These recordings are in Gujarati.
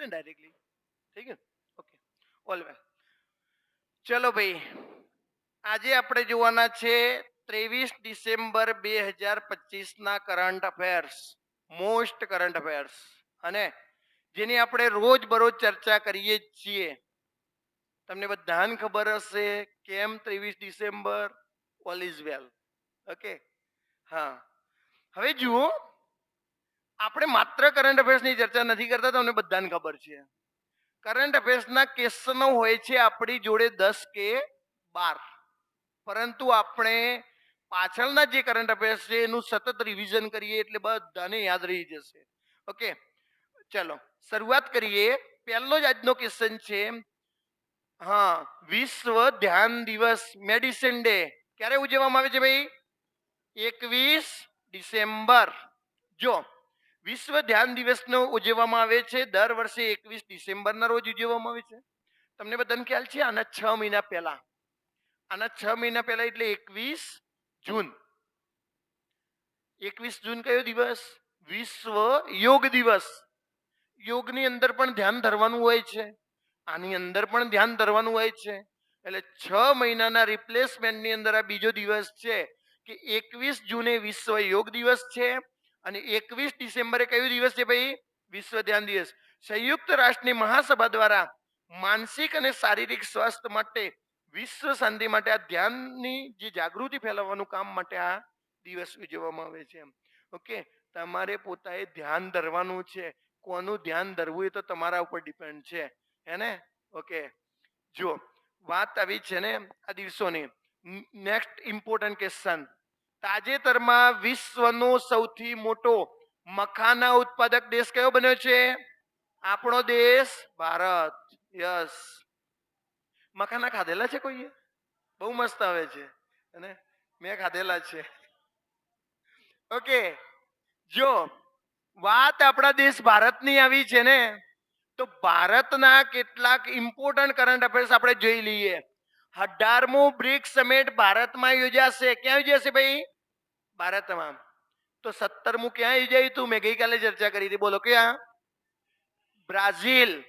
દે ડાયરેક્ટલી થઈ ગયું? ઓકે ઓલ વેલ ચલો ભાઈ, આજે આપણે જોવાના છે ત્રેવીસ ડિસેમ્બર બે હજાર પચીસના current affairs most current affairs અને જેની આપણે રોજ બરોજ ચર્ચા કરીએ છીએ. તમને બધાને ખબર હશે કેમ ત્રેવીસ December? All is well okay હા. હવે જુઓ આપણે માત્ર કરંટ અફેર્સની ચર્ચા નથી કરતા, તમને બધાને ખબર છે. કરંટ અફેર્સના ક્વેશ્ચનો હોય છે આપણી જોડે દસ કે બાર. પરંતુ આપણે પાછળના જે કરંટ અફેર્સ છે એનું સતત રિવિઝન કરીએ એટલે બધાને યાદ રહી જશે. ઓકે ચલો, શરૂઆત કરીએ. પહેલો જ આજનો ક્વેશ્ચન છે, હા, વિશ્વ ધ્યાન દિવસ મેડિસિન ડે ક્યારે ઉજવવામાં આવે છે ભાઈ? એકવીસ ડિસેમ્બર. જો વિશ્વ ધ્યાન દિવસનો ઉજવવામાં આવે છે. દર વર્ષે એકવીસ ડિસેમ્બરના રોજ ઉજવવામાં આવે છે. તમને બધાને ખ્યાલ છે, આના છ મહિના પહેલા. આના છ મહિના પહેલા એટલે એકવીસ જૂન. એકવીસ જૂન કયો દિવસ? વિશ્વ યોગ દિવસ. યોગની અંદર પણ ધ્યાન ધરવાનું હોય છે. આની અંદર પણ ધ્યાન ધરવાનું હોય છે. એટલે છ મહિનાના રિપ્લેસમેન્ટની અંદર આ બીજો દિવસ છે કે એકવીસ જૂને વિશ્વ યોગ દિવસ છે. અને એકવીસ ડિસેમ્બરે કયો દિવસ છે ભાઈ? વિશ્વ ધ્યાન દિવસ. સંયુક્ત રાષ્ટ્રની મહાસભા દ્વારા માનસિક અને શારીરિક સ્વાસ્થ્ય માટે, વિશ્વ શાંતિ માટે આ ધ્યાનની જે જાગૃતિ ફેલાવવાનું કામ માટે આ દિવસ ઉજવવામાં આવે છે ઓકે? તમારે પોતાએ ધ્યાન ધરવાનું છે. કોનું ધ્યાન ધરવું એ તો તમારા ઉપર ડિપેન્ડ છે. હે ને? ઓકે? જો વાત આવી છે ને આ દિવસોની. Next important question. તાજેતરમાં વિશ્વનો સૌથી મોટો મખાના ઉત્પાદક દેશ કયો બન્યો છે? આપણો દેશ ભારત. યસ. મખાના ખાધેલા છે કોઈએ? બહુ મસ્ત આવે છે. અને મેં ખાધેલા છે. ઓકે. જો વાત આપણા દેશ ભારતની આવી છે ને, તો ભારતના કેટલાક ઇમ્પોર્ટન્ટ કરંટ અફેર્સ આપણે જોઈ લઈએ. અઢારમું બ્રિક્સ સમિટ ભારતમાં યોજાશે. ક્યાં યોજાશે ભાઈ? ભારતમાં. તો સત્તરમું ક્યાં યોજાયું હતું મેં ગઈકાલે ચર્ચા કરી હતી. બોલો ક્યાં? બ્રાઝિલ.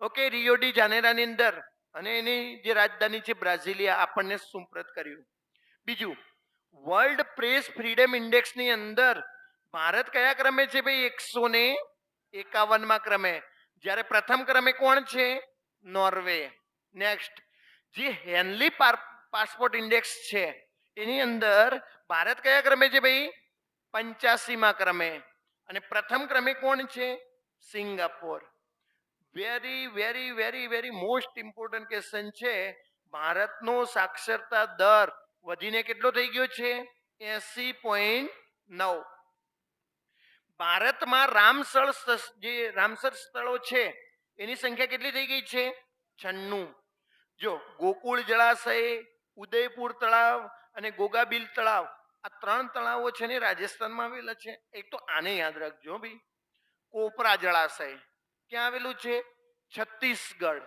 ઓકે, રિયો ડી જાનેરાની અંદર. અને એની જે રાજધાની છે બ્રાઝિલિયા, આપણને સુપ્રત કર્યું. બીજું, વર્લ્ડ પ્રેસ ફ્રીડમ ઇન્ડેક્સની અંદર ભારત કયા ક્રમે છે ભાઈ? એકસો ને એકાવનમાં ક્રમે. જ્યારે પ્રથમ ક્રમે કોણ છે? નોર્વે. નેક્સ્ટ જે હેનલી પાસપોર્ટ ઇન્ડેક્સ છે, એની અંદર ભારત કયા ક્રમે છે ભાઈ? પંચ્યાસીમાં ક્રમે. અને પ્રથમ ક્રમે કોણ છે? Singapore. Very very very very most important question છે, ભારતનો સાક્ષરતા દર વધીને કેટલો થઈ ગયો છે? એસી પોઈન્ટ નવ. ભારતમાં રામસર જે રામસર સ્થળો છે, એની સંખ્યા કેટલી થઈ ગઈ છે? છન્નું. જો ગોકુળ જળાશય, ઉદયપુર તળાવ અને ગોગાબીલ તળાવ આ ત્રણ તળાવો છે ને રાજસ્થાનમાં આવેલા છે. એક તો આને યાદ રાખજો ભાઈ. કોપરા જળાશય. ક્યાં આવેલું છે? છત્તીસગઢ.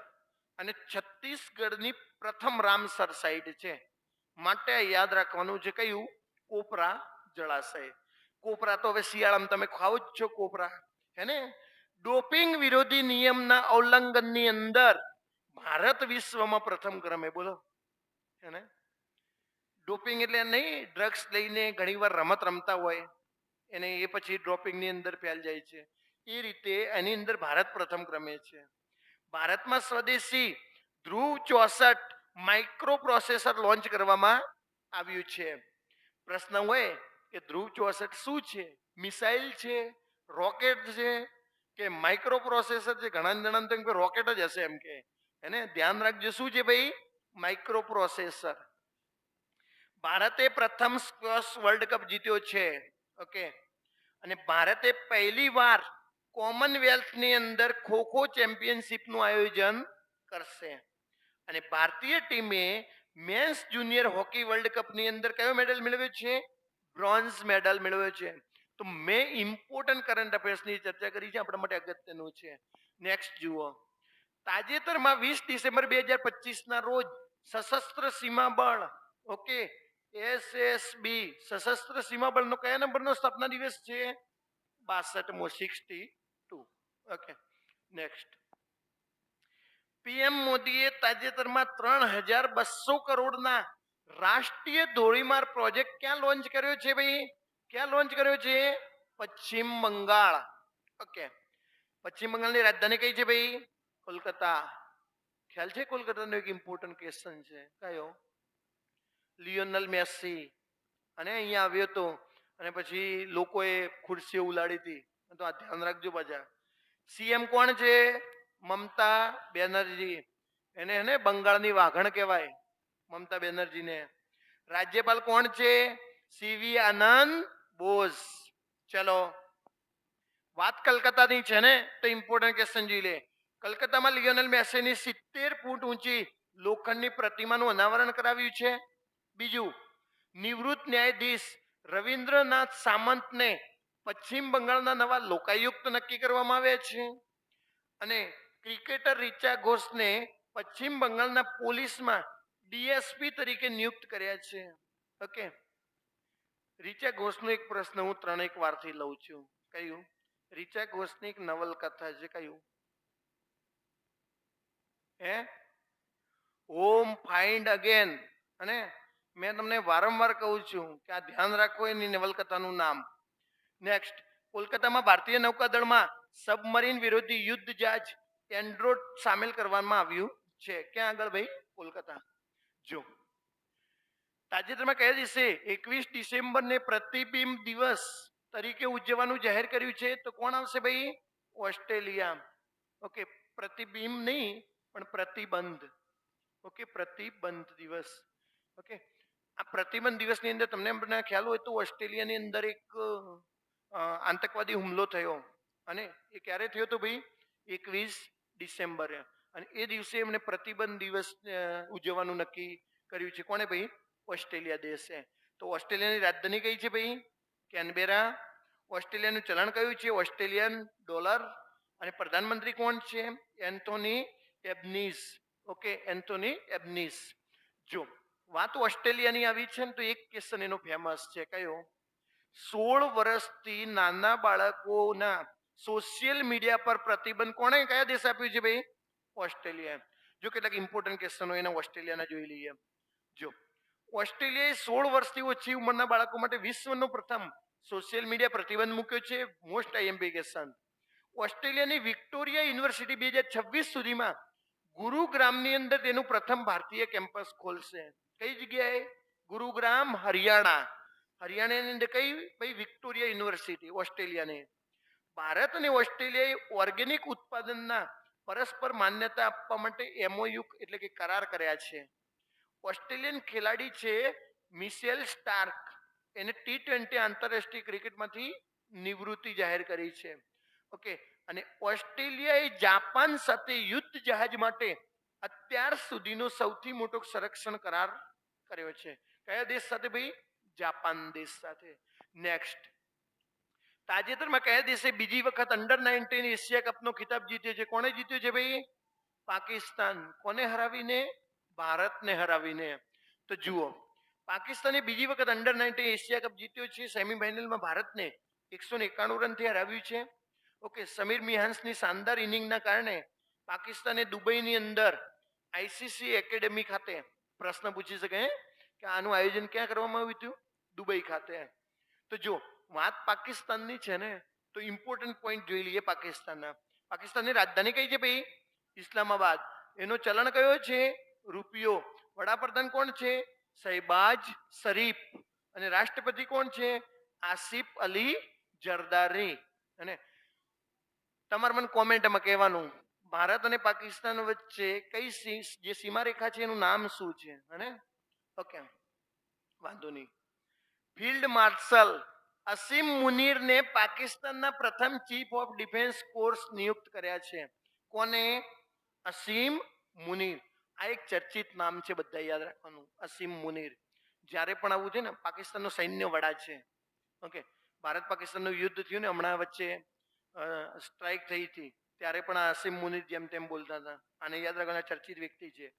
અને છત્તીસગઢની પ્રથમ રામસર સાઈડ છે. માટે યાદ રાખવાનું છે કયું? કોપરા જળાશય. કોપરા તો હવે શિયાળામાં તમે ખાવ જ છો કોપરા. હે ને? ડોપિંગ વિરોધી નિયમના ઉલ્લંઘનની અંદર ભારત વિશ્વમાં પ્રથમ ક્રમે બોલો. હે ને? ડોપિંગ એટલે નહીં ડ્રગ્સ લઈને ઘણીવાર રમત રમતા હોય, એને એ પછી ડ્રોપિંગની અંદર ફેલ જાય છે. એ રીતે એની અંદર ભારત પ્રથમ ક્રમે છે. ભારતમાં સ્વદેશી ધ્રુવ ચોસઠ માઇક્રો પ્રોસેસર લોન્ચ કરવામાં આવ્યું છે. પ્રશ્ન હોય કે ધ્રુવ ચોસઠ શું છે? મિસાઇલ છે? રોકેટ છે? કે માઇક્રો પ્રોસેસર છે? ઘણા જણા તો એમ કે રોકેટ જ હશે એમ કે. એને ધ્યાન રાખજો, શું છે ભાઈ? માઇક્રો પ્રોસેસર ભારતે પ્રથમ સ્ક્વોશ વર્લ્ડ કપ જીત્યો છે, ઓકે? અને ભારતે પહેલી વાર કોમનવેલ્થની અંદર ખો ખો ચેમ્પિયનશિપનું આયોજન કરશે. અને ભારતીય ટીમે મેન્સ જુનિયર હોકી વર્લ્ડ કપની અંદર કયો મેડલ મેળવ્યો છે? બ્રોન્ઝ મેડલ મેળવ્યો છે. તો મેં ઇમ્પોર્ટન્ટ કરંટ અફેર્સની ચર્ચા કરી છે, આપણા માટે અગત્યનું છે. નેક્સ્ટ જુઓ. તાજેતરમાં વીસ ડિસેમ્બર બે હજાર પચીસના રોજ સશસ્ત્ર સીમા બળ ઓકે એસએસબી સશસ્ત્ર સીમા બળનો કયા નંબરનો સ્થાપના દિવસ છે? બાસઠમો sixty two. Okay, next. PM મોદીએ તાજેતરમાં ત્રણ હજાર બસો કરોડના રાષ્ટ્રીય ધોરીમાર્ગ પ્રોજેક્ટ ક્યાં લોન્ચ કર્યો છે ભાઈ? ક્યાં લોન્ચ કર્યો છે? પશ્ચિમ બંગાળ. ઓકે, પશ્ચિમ બંગાળની રાજધાની કઈ છે ભાઈ? કોલકાતા. ખ્યાલ છે કોલકાતાનો એક ઇમ્પોર્ટન્ટ ક્વેશ્ચન છે? કયો? લિયોનલ મેસી અને અહીંયા આવ્યો હતો અને પછી લોકોએ ખુરશીઓ ઉલાડી હતી. તો આ ધ્યાન રાખજો પાછા સીએમ કોણ છે? મમતા બેનર્જી. એને એને બંગાળની વાઘણ કહેવાય, મમતા બેનર્જીને. રાજ્યપાલ કોણ છે? સીવી આનંદ બોઝ. ચલો. વાત કલકત્તાની છે ને, તો ઇમ્પોર્ટન્ટ ક્વેશ્ચન જોઈ લે. કલકત્તામાં લિયોનલ મેસીની સિત્તેર ફૂટ ઊંચી લોખંડની પ્રતિમાનું અનાવરણ કરાવ્યું છે. બીજું, નિવૃત્ત ન્યાયાધીશ રવિન્દ્રનાથ સામંતને પશ્ચિમ બંગાળના નવા લોકાયુક્ત નક્કી કરવામાં આવ્યા છે. અને ક્રિકેટર રિચા ઘોષને પશ્ચિમ બંગાળના પોલીસમાં ડીએસપી તરીકે નિયુક્ત કર્યા છે. ઓકે. રિચા ઘોષનો એક પ્રશ્ન હું ત્રણેક વારથી લઉં છું. કયું? રિચા ઘોષની એક નવલકથા છે. કયું? હે? ઓમ ફાઇન્ડ અગેન. અને મેં તમને વારંવાર કહું છું કે આ ધ્યાન રાખો એની નવલકથાનું નામ. નેક્સ્ટ કોલકાતામાં ભારતીય નૌકાદળમાં સબમરીન વિરોધી યુદ્ધ જહાજ એન્ડ્રોડ સામેલ કરવામાં આવ્યું છે. ક્યાં આગળ ભાઈ? કોલકાતા. જો. તાજેતરમાં કયા દિવસે? એકવીસ ડિસેમ્બરને પ્રતિબિંબ દિવસ તરીકે ઉજવવાનું જાહેર કર્યું છે. તો કોણ આવશે ભાઈ? ઓસ્ટ્રેલિયા. ઓકે, પ્રતિબિંબ નહીં પણ પ્રતિબંધ. ઓકે પ્રતિબંધ દિવસ. ઓકે આ પ્રતિબંધ દિવસની અંદર તમને બધાને ખ્યાલ હોય તો ઓસ્ટ્રેલિયાની અંદર એક આતંકવાદી હુમલો થયો. અને એ ક્યારે થયો તો ભાઈ? એકવીસ ડિસેમ્બરે. અને એ દિવસે એમણે પ્રતિબંધ દિવસ ઉજવવાનું નક્કી કર્યું છે. કોણે ભાઈ? ઓસ્ટ્રેલિયા દેશે. તો ઓસ્ટ્રેલિયાની રાજધાની કઈ છે ભાઈ? કેનબેરા. ઓસ્ટ્રેલિયાનું ચલણ કયું છે? Australian dollar. અને પ્રધાનમંત્રી કોણ છે? Anthony Albanese okay, Anthony Albanese જો, વાત ઓસ્ટ્રેલિયાની આવી છે ને તો એક ક્વેશ્ચન એનો ફેમસ છે. કયો? સોળ વર્ષથી નાના બાળકોના સોશિયલ મીડિયા પર પ્રતિબંધ કોણે કયા દેશ આપ્યું છે ભાઈ? ઓસ્ટ્રેલિયા. જો કેટલાક ઇમ્પોર્ટન્ટ ક્વેશ્ચનો એના ઓસ્ટ્રેલિયાના જોઈ લઈએ. જો, ઓસ્ટ્રેલિયાએ સોળ વર્ષથી ઓછી ઉંમરના બાળકો માટે વિશ્વનો પ્રથમ સોશિયલ મીડિયા પ્રતિબંધ મૂક્યો છે. મોસ્ટ આઈએમપી ક્વેશ્ચન ઓસ્ટ્રેલિયાની વિક્ટોરિયા યુનિવર્સિટી બે હજાર છવ્વીસ સુધીમાં ગુરુગ્રામની અંદર તેનું પ્રથમ ભારતીય કેમ્પસ ખોલશે. કઈ જગ્યાએ? ગુરુગ્રામ, હરિયાણા. હરિયાણાની અંદર કઈ? ભાઈ, વિક્ટોરિયા યુનિવર્સિટી, ઓસ્ટ્રેલિયાની. ભારત અને ઓસ્ટ્રેલિયાએ ઓર્ગેનિક ઉત્પાદનના પરસ્પર માન્યતા આપવા માટે એમઓયુ એટલે કે કરાર કર્યા છે. ઓસ્ટ્રેલિયન ખેલાડી છે મિશેલ સ્ટાર્ક. એને ટી ટ્વેન્ટી આંતરરાષ્ટ્રીય ક્રિકેટમાંથી નિવૃત્તિ જાહેર કરી છે. ઓકે, અને ઓસ્ટ્રેલિયાએ જાપાન સાથે યુદ્ધ જહાજ માટે અત્યાર સુધીનો સૌથી મોટો સંરક્ષણ કરાર કર્યો છે. કયા દેશ સાથે ભાઈ? જાપાન દેશ સાથે. નેક્સ્ટ તાજેતરમાં કયા દેશે બીજી વખત અંડર નાઇન્ટીન એશિયા કપનો ખિતાબ જીત્યો છે? કોણે જીત્યો છે ભાઈ? પાકિસ્તાન. કોને હરાવીને? ભારતને હરાવીને. તો જુઓ, પાકિસ્તાને બીજી વખત અંડર નાઇન્ટીન એશિયા કપ જીત્યો છે. સેમીફાઇનલમાં ભારતને એકસો એકાણું રનથી હરાવ્યું છે. ઓકે, સમીર મિહાન્સની શાનદાર ઇનિંગના કારણે પાકિસ્તાને દુબઈની અંદર આઈસીસી એકેડેમી ખાતે પ્રશ્ન પૂછી શકે કે આનું આયોજન ક્યાં કરવામાં આવ્યું હતું? દુબઈ ખાતે. તો જો, વાત પાકિસ્તાનની છે ને, તો ઇમ્પોર્ટન્ટ પોઈન્ટ જોઈ લઈએ પાકિસ્તાનના. પાકિસ્તાનની રાજધાની કઈ છે ભાઈ? ઇસ્લામાબાદ. એનો ચલણ કયો છે? રૂપિયો. વડાપ્રધાન કોણ છે? શહેબાજ શરીફ. અને રાષ્ટ્રપતિ કોણ છે? આસિફ અલી જરદારી. અને તમારે મને કોમેન્ટમાં કહેવાનું. ભારત અને પાકિસ્તાન વચ્ચે કઈ સી- જે સીમારેખા છે એનું નામ શું છે? હે ઓકે વાંધો નહીં. ફિલ્ડ માર્શલ અસીમ મુનીરને પાકિસ્તાનના પ્રથમ ચીફ ઓફ ડિફેન્સ કોર્સ નિયુક્ત કર્યા છે. કોને? અસીમ મુનીર. આ એક ચર્ચિત નામ છે બધા યાદ રાખવાનું. અસીમ મુનીર. જ્યારે પણ આવું છે ને, પાકિસ્તાનનો સૈન્ય વડા છે. ઓકે ભારત પાકિસ્તાનનું યુદ્ધ થયું ને, હમણાં વચ્ચે સ્ટ્રાઇક થઈ હતી. ત્યારે પણ આ અસીમ મુનીર જેમ તેમ બોલતા હતા. અને યાદ રાખવાના ચર્ચિત વ્યક્તિ છે.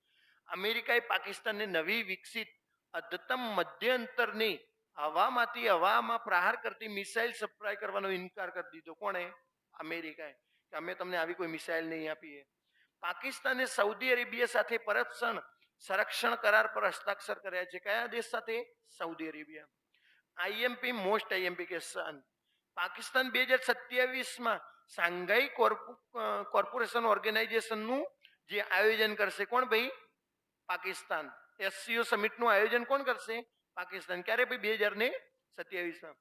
અમેરિકાએ પાકિસ્તાનને નવી વિકસિત અદ્યતમ મધ્ય અંતરની હવામાંથી હવામાં પ્રહાર કરતી મિસાઇલ સપ્લાય કરવાનો ઇનકાર કરી દીધો. કોણે? અમેરિકાએ. કે અમે તમને આવી કોઈ મિસાઇલ નહીં આપીએ. પાકિસ્તાને સાઉદી અરેબિયા સાથે પરસ્પર સંરક્ષણ કરાર પર હસ્તાક્ષર કર્યા છે. કયા દેશ સાથે? Saudi Arabia. IMP most IMP question Pakistan બે હજાર સત્યાવીસમાં સાંઘાઈ કોર્પોરેશન ઓર્ગેનાઇઝેશનનું જે આયોજન કરશે, કોણ ભાઈ? પાકિસ્તાન. એસસીઓ સમિટનું આયોજન કોણ કરશે? પાકિસ્તાન. ક્યારે ભાઈ? બે હજાર ને સત્યાવીસમાં.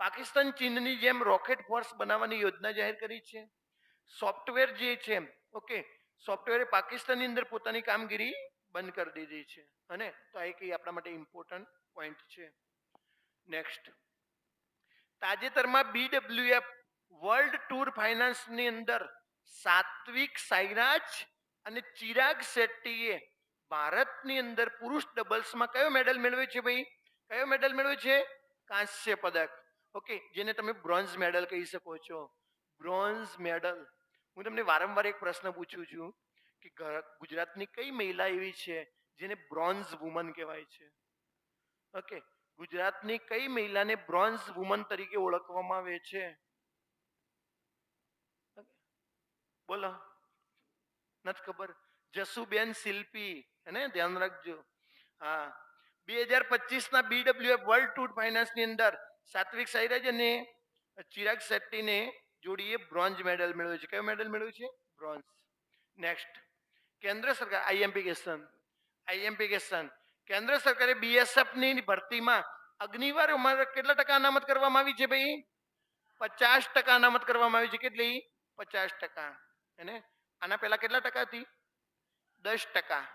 પાકિસ્તાન ચીનની જેમ રોકેટ ફોર્સ બનાવવાની યોજના જાહેર કરી છે. સોફ્ટવેર જે છે, ઓકે, સોફ્ટવેરે પાકિસ્તાનની અંદર પોતાની કામગીરી બંધ કરી દીધી છે. અને તો આ એક આપણા માટે ઇમ્પોર્ટન્ટ પોઈન્ટ છે. નેક્સ્ટ તાજેતરમાં બીડબ્લ્યુએફ વર્લ્ડ ટૂર ફાઇનાન્સની અંદર સાત્વિક સાઈરાજ અને ચિરાગ શેટ્ટીએ ભારતની અંદર પુરુષ ડબલ્સમાં કયો મેડલ મેળવ્યો છે ભાઈ? કયો મેડલ મેળવ્યો છે? કાંસ્ય પદક. ઓકે, જેને તમે બ્રોન્ઝ મેડલ કહી શકો છો. Bronze medal. હું તમને વારંવાર એક પ્રશ્ન પૂછું છું કે ગુજરાતની કઈ મહિલા એવી છે જેને બ્રોન્ઝ વુમન કહેવાય છે? ઓકે ગુજરાતની કઈ મહિલાને બ્રોન્ઝ વુમન તરીકે ઓળખવામાં આવે છે? બોલો. નથી ખબર. જસુબેન શિલ્પી, હે ધ્યાન રાખજો. હા. બે હજાર પચીસ ના બીડબ્લ્યુએફ વર્લ્ડ ટૂર ફાઇનાન્સની અંદર સાત્વિક સાઈરાજ અને ચિરાગ શેટ્ટીને જોડીએ બ્રોન્ઝ મેડલ મેળવ્યો છે. કયો મેડલ મેળવ્યો છે? બ્રોન્ઝ નેક્સ્ટ કેન્દ્ર સરકાર આઈએમપી કેશન આઈએમપી ક્વેશ્ચન કેન્દ્ર સરકારે બીએસએફની ભરતીમાં અગ્નિવાર ઉંમર કેટલા ટકા અનામત કરવામાં આવી છે ભાઈ? પચાસ ટકા અનામત કરવામાં આવી છે. કેટલી? પચાસ ટકા. એને આના પહેલા કેટલા ટકા હતી? દસ ટકા.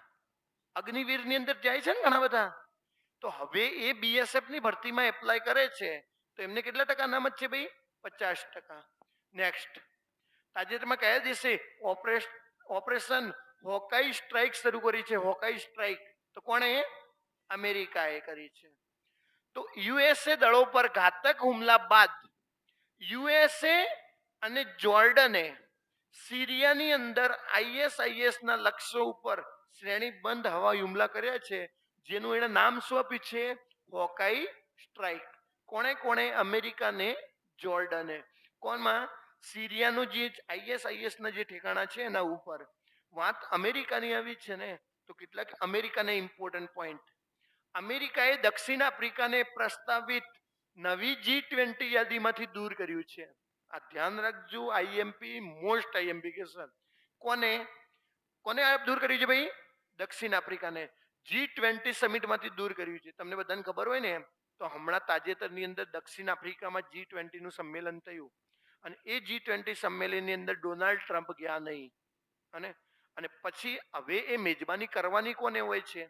અગ્નિવીરની અંદર જાય છે ને ઘણા બધા? તો હવે એ બીએસએફની ભરતીમાં એપ્લાય કરે છે, તો એમને કેટલા ટકા અનામત છે ભાઈ? પચાસ ટકા. નેક્સ્ટ તાજેતરમાં કયા દેશે ઓપરેશ- ઓપરેશન હોકાઈ સ્ટ્રાઇક શરૂ કરી છે? હોકાઈ સ્ટ્રાઇક તો કોણે? અમેરિકાએ કરી છે. તો યુએસએ દળો પર ઘાતક હુમલા બાદ યુએસએ અને જોર્ડને સિરિયાની અંદર આઈએસઆઈએસ ના લક્ષ્યો ઉપર શ્રેણીબંધ હવાઈ હુમલા કર્યા છે, જેનું એણે નામ શું આપ્યું છે? Hawkeye strike. કોણે કોણે? અમેરિકાને, જોર્ડને. કોણમાં? સિરિયાનું જે આઈએસઆઈએસ ના જે ઠેકાણા છે એના ઉપર. વાત અમેરિકાની આવી છે ને તો કેટલાક અમેરિકાને ઇમ્પોર્ટન્ટ પોઈન્ટ અમેરિકાએ દક્ષિણ આફ્રિકાને પ્રસ્તાવિત નવી જી ટ્વેન્ટી યાદીમાંથી દૂર કર્યું છે. આ ધ્યાન રાખજો આઈએમપી મોસ્ટ આઈએમપી ક્વેશ્ચન કોને? કોને દૂર કર્યું છે ભાઈ? દક્ષિણ આફ્રિકાને. જી ટ્વેન્ટી સમિટમાંથી દૂર કર્યું છે. તમને બધાને ખબર હોય ને તો હમણાં તાજેતરની અંદર દક્ષિણ આફ્રિકામાં જી ટ્વેન્ટીનું સંમેલન થયું. અને એ જી ટ્વેન્ટી સંમેલનની અંદર ડોનાલ્ડ ટ્રમ્પ ગયા નહીં. અને અને પછી હવે એ મેજબાની કરવાની કોને હોય છે?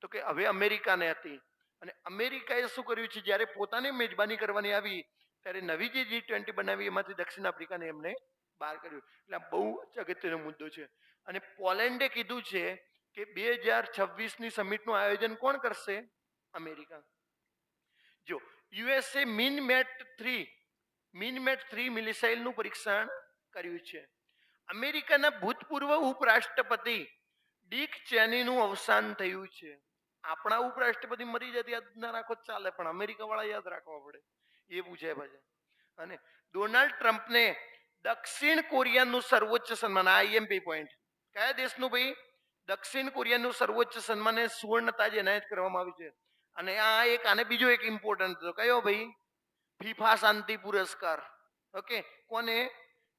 તો કે હવે અમેરિકાને હતી. અને અમેરિકાએ શું કર્યું છે? જ્યારે પોતાને મેજબાની કરવાની આવી, ત્યારે નવી જે જી ટ્વેન્ટી બનાવી, એમાંથી દક્ષિણ આફ્રિકાને એમને બહાર કર્યું એટલે આ બહુ અગત્યનો મુદ્દો છે. અને પોલેન્ડે કીધું છે કે બે હજાર છવ્વીસની સમિટનું આયોજન કોણ કરશે? અમેરિકા. જો, USA Minuteman three Minuteman three મિલિસાઇલનું પરીક્ષણ કર્યું છે. અમેરિકાના ભૂતપૂર્વ ઉપરાષ્ટ્રપતિ ડીક ચેનીનું અવસાન થયું છે. આપણા ઉપરાષ્ટ્રપતિ મરી જતી યાદ ના રાખો ચાલે, પણ અમેરિકા વાળા યાદ રાખવા પડે. એ પૂછાય પાછા. અને ડોનાલ્ડ ટ્રમ્પને દક્ષિણ કોરિયાનું સર્વોચ્ચ સન્માન આઈએમપી પોઈન્ટ કયા દેશનું ભાઈ? દક્ષિણ કોરિયાનું સર્વોચ્ચ સન્માન એ સુવર્ણ તાજ એનાયત કરવામાં આવ્યું છે. અને આ એક, આને બીજો એક ઇમ્પોર્ટન્ટ હતો. કયો ભાઈ? ફીફા શાંતિ પુરસ્કાર. ઓકે, કોને?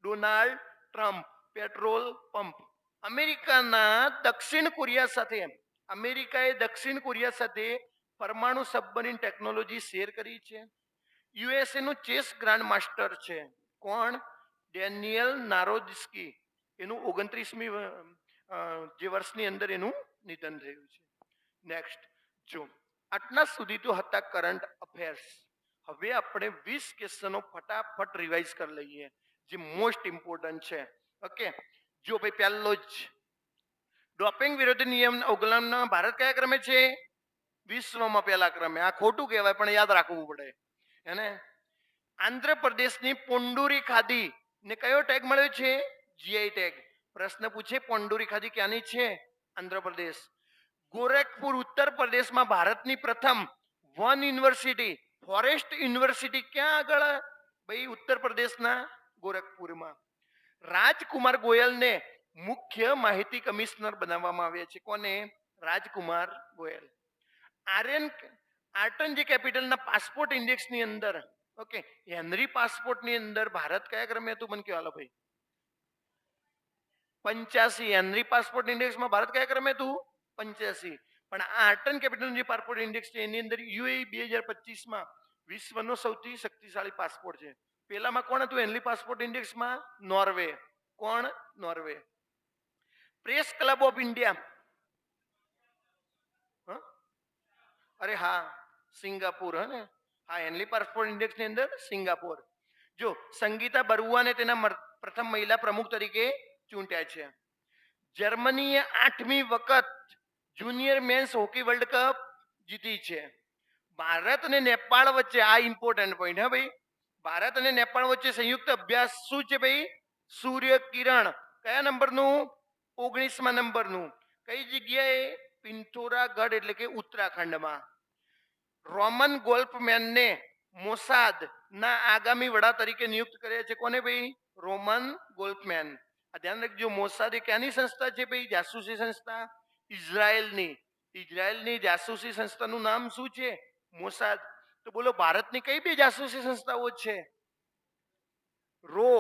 Donald Trump. Petrol pump. અમેરિકાના દક્ષિણ કોરિયા સાથે અમેરિકાએ દક્ષિણ કોરિયા સાથે પરમાણુ સબમરીન ટેકનોલોજી શેર કરી છે. યુએસએનું ચેસ ગ્રાન્ડ માસ્ટર છે. કોણ? ડેનિયલ નારોજસ્કી એનું ઓગણત્રીસમી જે વર્ષની અંદર એનું નિધન થયું છે. નેક્સ્ટ જો. આટલા સુધી તો હતા કરંટ અફેર્સ. હવે આપણે વીસ ક્વેશ્ચનો ફટાફટ રિવાઇઝ કરી લઈએ, જે મોસ્ટ ઇમ્પોર્ટન્ટ છે. ઓકે. જો ભાઈ, પહેલો જ. ડોપિંગ વિરોધી નિયમ અવગણના ભારત કયા ક્રમે છે? વિશ્વમાં પહેલા ક્રમે. આ ખોટું કહેવાય, પણ યાદ રાખવું પડે. એને? આંધ્રપ્રદેશની પોંડુરી ખાદી ને કયો ટેગ મળ્યો છે? જીઆઈ ટેગ પ્રશ્ન પૂછે, પોંડુરી ખાદી ક્યાંની છે? આંધ્રપ્રદેશ. ગોરખપુર, ઉત્તર પ્રદેશમાં ભારતની પ્રથમ વન યુનિવર્સિટી, ફોરેસ્ટ યુનિવર્સિટી ક્યાં આગળ? ભાઈ, ઉત્તર પ્રદેશના ગોરખપુરમાં. રાજકુમાર ગોયલને મુખ્ય માહિતી કમિશનર બનાવવામાં આવ્યા છે. કોને? રાજકુમાર ગોયલ. આર્યન આર્ટન જે કેપિટલના પાસપોર્ટ ઇન્ડેક્સની અંદર. ઓકે, હેનરી પાસપોર્ટની અંદર ભારત કયા ક્રમે હતું? મને કહો, હાલો ભાઈ. પંચ્યાસી, હેનરી પાસપોર્ટ ઇન્ડેક્સમાં ભારત કયા ક્રમે હતું? પંચ્યાસી. પણ આ આર્ટન કેપિટલનું જે પાસપોર્ટ ઇન્ડેક્સ છે. એની અંદર યુએ બે હજાર પચીસમાં વિશ્વનો સૌથી શક્તિશાળી પાસપોર્ટ છે. પેલામાં કોણ હતું? હેનરી પાસપોર્ટ ઇન્ડેક્સમાં નોર્વે કોણ? Norway press club of India અરે હા, સિંગાપુર હે ને હા હેનલી પાસપોર્ટ ઇન્ડેક્સની અંદર સિંગાપુર. જો, સંગીતા બરુઆને તેના પ્રથમ મહિલા પ્રમુખ તરીકે ચૂંટ્યા છે. જર્મનીએ આઠમી વખત junior men's hockey world cup જીતી છે. ભારત અને નેપાળ વચ્ચે આ ઇમ્પોર્ટન્ટ પોઈન્ટ હા ભાઈ. ભારત અને નેપાળ વચ્ચે સંયુક્ત અભ્યાસ શું છે ભાઈ? સૂર્ય કિરણ. કયા નંબરનું? ઓગણીસમાં નંબરનું. કઈ જગ્યાએ? પિંથોરાગઢ એટલે કે ઉત્તરાખંડમાં. રોમન ગોલ્ફમેનને મોસાદ ના આગામી વડા તરીકે નિયુક્ત કર્યા છે કોને ભાઈ? Roman Golfman. આ ધ્યાન રાખજો, મોસાદ એ ક્યાંની સંસ્થા છે ભાઈ? જાસૂસી સંસ્થા. ઇઝરાયલની. ઇઝરાયલની જાસૂસી સંસ્થાનું નામ શું છે? મોસાદ. તો બોલો, ભારતની કઈ બે જાસૂસી સંસ્થાઓ છે? રો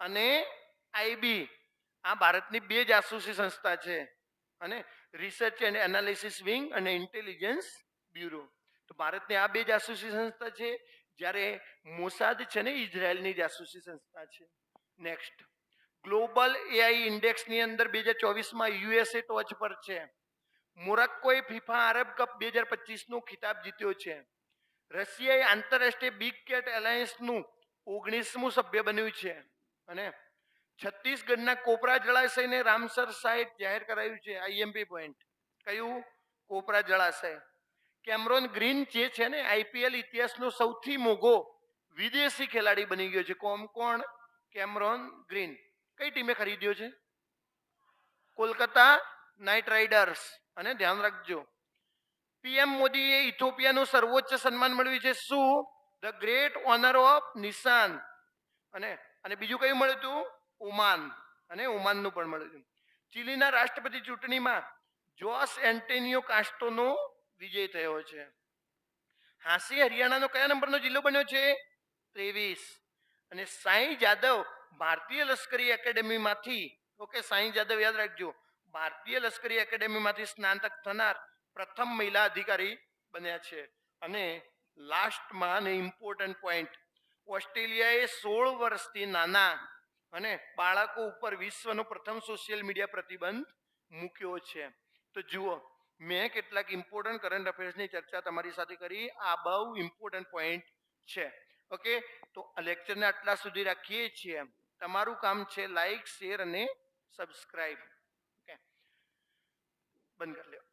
અને આઈબી આ ભારતની બે જાસૂસી સંસ્થા છે અને રિસર્ચ એન્ડ એનાલિસિસ વિંગ અને ઇન્ટેલિજન્સ બ્યુરો. તો ભારતની આ બે જાસૂસી સંસ્થા છે, જ્યારે મોસાદ છે ને ઇઝરાયલની જાસૂસી સંસ્થા છે. નેક્સ્ટ ગ્લોબલ એઆઈ ઇન્ડેક્સની અંદર બે હજાર ચોવીસમાં યુએસએ ટોચ પર છે. મોરક્કોએ ફિફા આરબ કપ બે હજાર પચીસનો ખિતાબ જીત્યો છે. રશિયાએ આંતરરાષ્ટ્રીય બિગ કેટ એલાયન્સનું ઓગણીસમું સભ્ય બન્યું છે. અને છત્તીસગઢના કોપરા જળાશયને રામસર સાઇટ જાહેર કરાયું છે આઈએમપી પોઈન્ટ કયું? કોપરા જળાશય. કેમરોન ગ્રીન જે છે ને આઈપીએલ ઇતિહાસનો સૌથી મોઘો વિદેશી ખેલાડી બની ગયો છે. કોમ કોણ? Cameron Green. કઈ ટીમે ખરીદ્યો છે? Kolkata knight riders. અને ધ્યાન રાખજો પીએમ મોદીએ ઇથોપિયાનું સર્વોચ્ચ સન્માન મળ્યું છે. શું? ધ ગ્રેટ ઓનર ઓફ નિશાન અને અને બીજું કયું મળ્યું હતું? ઓમાન અને ઓમાનનું પણ મળ્યું હતું. ચીલીના રાષ્ટ્રપતિ ચૂંટણીમાં જોસ એન્ટેનિયો કાસ્ટોનો વિજય થયો છે. હાંસી હરિયાણાનો કયા નંબરનો જિલ્લો બન્યો છે? ત્રેવીસ. અને સાંઈ જાદવ ભારતીય લશ્કરી એકેડેમીમાંથી, ઓકે, સાંઈ જાદવ યાદ રાખજો. ભારતીય લશ્કરી એકેડેમીમાંથી સ્નાતક થનાર પ્રથમ મહિલા અધિકારી બન્યા છે. અને લાસ્ટમાં અને ઇમ્પોર્ટન્ટ પોઈન્ટ ઓસ્ટ્રેલિયાએ સોળ વર્ષથી નાના અને બાળકો ઉપર વિશ્વનો પ્રથમ સોશિયલ મીડિયા પ્રતિબંધ મૂક્યો છે. તો જુઓ, મેં કેટલાક ઇમ્પોર્ટન્ટ કરંટ અફેર્સની ચર્ચા તમારી સાથે કરી. આ બહુ ઇમ્પોર્ટન્ટ પોઈન્ટ છે. ઓકે? તો લેક્ચરને આટલા સુધી રાખીએ છીએ. તમારું કામ છે લાઈક શેર અને સબસ્ક્રાઈબ ઓકે? બંધ કરી લ્યો